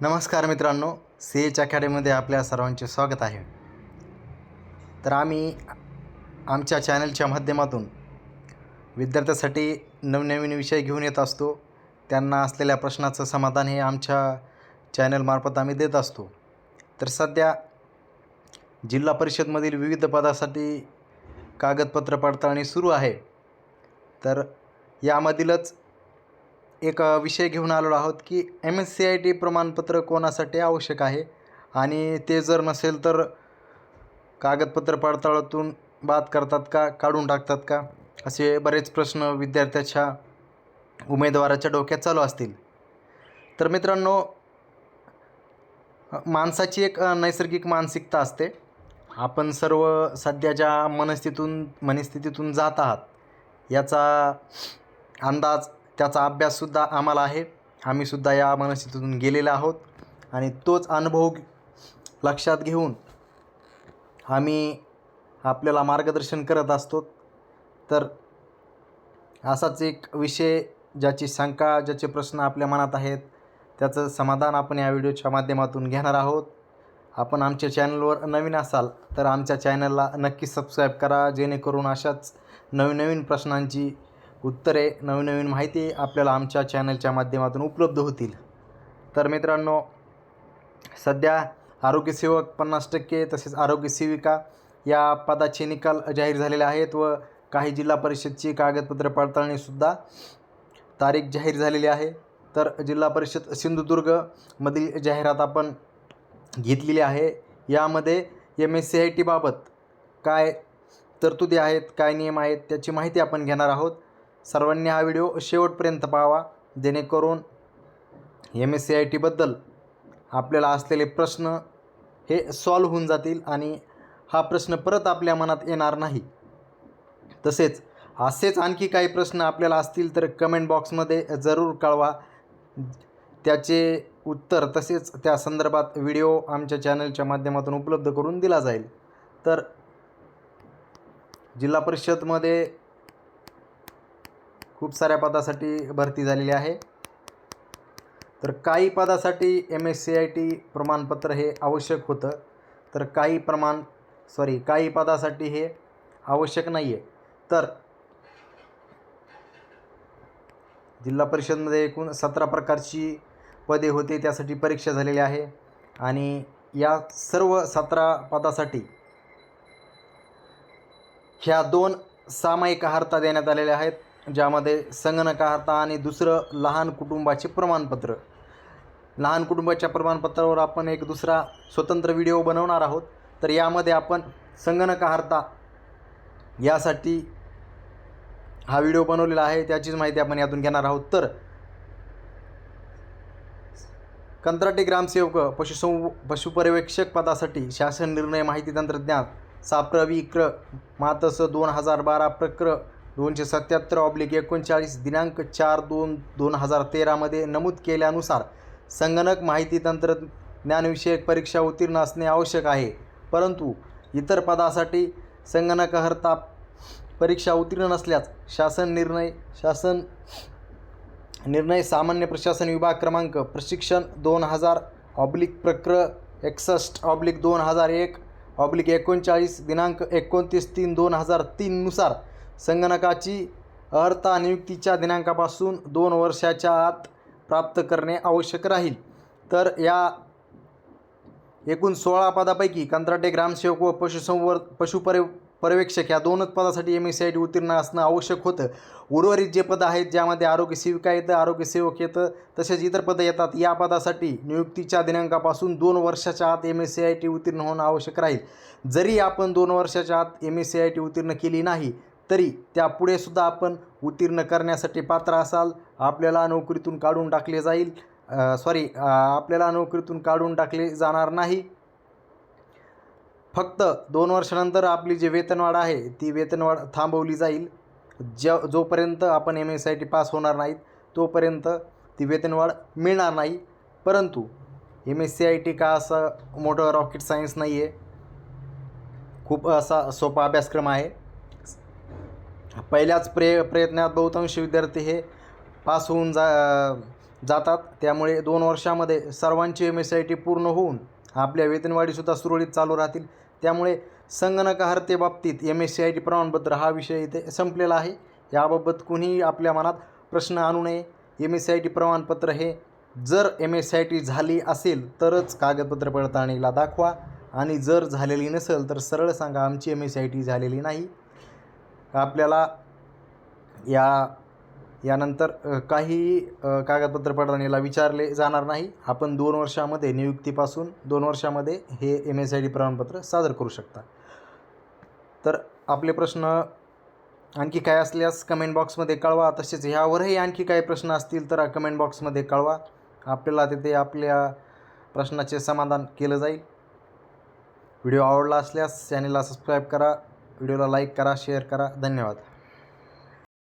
नमस्कार मित्रांनो C H अकॅडमीमध्ये आपल्या सर्वांचे स्वागत आहे. तर आम्ही आमच्या चॅनलच्या माध्यमातून विद्यार्थ्यासाठी नवनवीन विषय घेऊन येत असतो. त्यांना असलेल्या प्रश्नाचं समाधान हे आमच्या चॅनलमार्फत आम्ही देत असतो. तर सध्या जिल्हा परिषदमधील विविध पदासाठी कागदपत्र पडताळणी सुरू आहे. तर यामधीलच एक विषय घेऊन आलेलो आहोत की M S C I T प्रमाणपत्र कोणासाठी आवश्यक आहे? आणि ते जर नसेल तर कागदपत्र पडताळातून बाद करतात का? काढून टाकतात का? असे बरेच प्रश्न विद्यार्थ्याच्या उमेदवाराच्या डोक्यात चालू असतील. तर मित्रांनो माणसाची एक नैसर्गिक मानसिकता असते. आपण सर्व सध्याच्या मनस्थितीतून मनस्थितीतून जात आहात याचा अंदाज त्याचा अभ्याससुद्धा आम्हाला आहे. आम्हीसुद्धा या मनस्थितीतून गेलेलो आहोत आणि तोच अनुभव लक्षात घेऊन आम्ही आपल्याला मार्गदर्शन करत असतो. तर असाच एक विषय ज्याची शंका ज्याचे प्रश्न आपल्या मनात आहेत त्याचं समाधान आपण या व्हिडिओच्या माध्यमातून घेणार आहोत. आपण आमच्या चॅनलवर नवीन असाल तर आमच्या चॅनलला नक्की सबस्क्राईब करा जेणेकरून अशाच नवीन नवीन प्रश्नांची उत्तरे नवीन नवीन माहिती आपल्याला आमच्या चॅनलच्या माध्यमातून उपलब्ध होतील. तर मित्रांनो सध्या आरोग्यसेवक पन्नास टक्के तसेच आरोग्यसेविका या पदाचे निकाल जाहीर झालेले आहेत व काही जिल्हा परिषदची कागदपत्र पडताळणीसुद्धा तारीख जाहीर झालेली आहे. तर जिल्हा परिषद सिंधुदुर्गमधील जाहिरात आपण घेतलेली आहे. यामध्ये एम एस सी आय टीबाबत काय तरतुदी आहेत काय नियम आहेत त्याची माहिती आपण घेणार आहोत. सर्वांनी हा व्हिडिओ शेवटपर्यंत पाहावा जेणेकरून एम एस सी आय टीबद्दल आपल्याला असलेले प्रश्न हे सॉल्व्ह होऊन जातील आणि हा प्रश्न परत आपल्या मनात येणार नाही. तसेच असेच आणखी काही प्रश्न आपल्याला असतील तर कमेंट बॉक्समध्ये जरूर कळवा. त्याचे उत्तर तसेच त्या संदर्भात व्हिडिओ आमच्या चॅनलच्या माध्यमातून उपलब्ध करून दिला जाईल. तर जिल्हा परिषदमध्ये खूप साऱ्या पदासाठी भरती झालेली आहे. तर काही पदासाठी M S C I T प्रमाणपत्र हे आवश्यक होतं. तर काही प्रमाण सॉरी काही पदासाठी हे आवश्यक नाही आहे तर जिल्हा परिषदमध्ये एकूण सतरा प्रकारची पदे होते त्यासाठी परीक्षा झालेली आहे. आणि या सर्व सतरा पदासाठी ह्या दोन सामायिक आहारता देण्यात आलेल्या आहेत. ज्यामध्ये संगणक आहारता आणि दुसरं लहान कुटुंबाचे प्रमाणपत्र. लहान कुटुंबाच्या प्रमाणपत्रावर आपण एक दुसरा स्वतंत्र व्हिडिओ बनवणार आहोत. तर यामध्ये आपण संगणक आहारता यासाठी हा व्हिडिओ बनवलेला आहे त्याचीच माहिती आपण यातून घेणार आहोत. तर कंत्राटी ग्रामसेवक पशुसं पशुपर्यवेक्षक पदासाठी शासन निर्णय माहिती तंत्रज्ञान साप्रवी क्र मातस दोन हजार बारा प्रक्र दोनशे सत्याहत्तर ऑब्लिक एकोणचाळीस दिनांक चार दोन दोन हजार तेरामध्ये नमूद केल्यानुसार संगणक माहिती तंत्रज्ञानविषयक परीक्षा उत्तीर्ण असणे आवश्यक आहे. परंतु इतर पदासाठी संगणकहर्ता परीक्षा उत्तीर्ण नसल्यास शासन निर्णय शासन निर्णय सामान्य प्रशासन विभाग क्रमांक प्रशिक्षण दोन हजार ऑब्लिक प्रक्र एकसष्ट ऑब्लिक दोन हजार एक ऑब्लिक एकोणचाळीस दिनांक एकोणतीस तीन दोन हजार तीननुसार संगणकाची अर्हता नियुक्तीच्या दिनांकापासून दोन वर्षाच्या आत प्राप्त करणे आवश्यक राहील. तर या एकूण सोळा पदापैकी कंत्राटे ग्रामसेवक व पशुसंवर पशुपरे पर्यवेक्षक या दोनच पदासाठी M S C I T उत्तीर्ण असणं आवश्यक होतं. उर्वरित जे पदं आहेत ज्यामध्ये आरोग्य सेविका येतं आरोग्य सेवक येतं तसेच इतर पदं येतात या पदासाठी नियुक्तीच्या दिनांकापासून दोन वर्षाच्या आत M S C I T उत्तीर्ण होणं आवश्यक राहील. जरी आपण दोन वर्षाच्या आत M S C I T उत्तीर्ण केली नाही तरी त्यापुढे सुद्धा आपण उत्तीर्ण करण्यासाठी पात्र असाल. आपल्याला नोकरीतून काढून टाकले जाईल. सॉरी आपल्याला नोकरीतून काढून टाकले जाणार नाही. फक्त दोन वर्षानंतर आपली जी वेतनवाढ आहे ती वेतनवाढ थांबवली जाईल. ज्या जोपर्यंत आपण M S I T pass होणार नाहीत तोपर्यंत ती वेतनवाढ मिळणार नाही. परंतु M S C I T का असं मोठं रॉकेट सायन्स नाही आहे खूप असा सोपा अभ्यासक्रम आहे. पहिल्याच प्रे प्रयत्नात बहुतांश विद्यार्थी हे पास होऊन जा जातात. त्यामुळे दोन वर्षामध्ये सर्वांची एम एस आय टी पूर्ण होऊन आपल्या वेतनवाढीसुद्धा सुरळीत चालू राहतील. त्यामुळे संगणकार्हते बाबतीत M S C I T प्रमाणपत्र हा विषय इथे संपलेला आहे. याबाबत कुणीही आपल्या मनात प्रश्न आणू नये. M S C I T प्रमाणपत्र हे जर M S C I T झाली असेल तरच कागदपत्र पडताळणीला दाखवा. आणि जर झालेली नसेल तर सरळ सांगा आमची M S C I T झालेली नाही. आपल्याला या यानंतर काही कागदपत्र पडताळणीला विचारले जाणार नाही. आपण दोन वर्षामध्ये नियुक्तीपासून दोन वर्षामध्ये हे एम एस आय डी प्रमाणपत्र सादर करू शकता. तर आपले प्रश्न आणखी काय असल्यास कमेंट बॉक्समध्ये कळवा. तसेच ह्यावरही आणखी काही प्रश्न असतील तर कमेंट बॉक्समध्ये कळवा. आपल्याला तिथे आपल्या प्रश्नाचे समाधान केलं जाईल. व्हिडिओ आवडला असल्यास चॅनलला सबस्क्राईब करा. व्हिडिओला लाईक करा शेअर करा. धन्यवाद.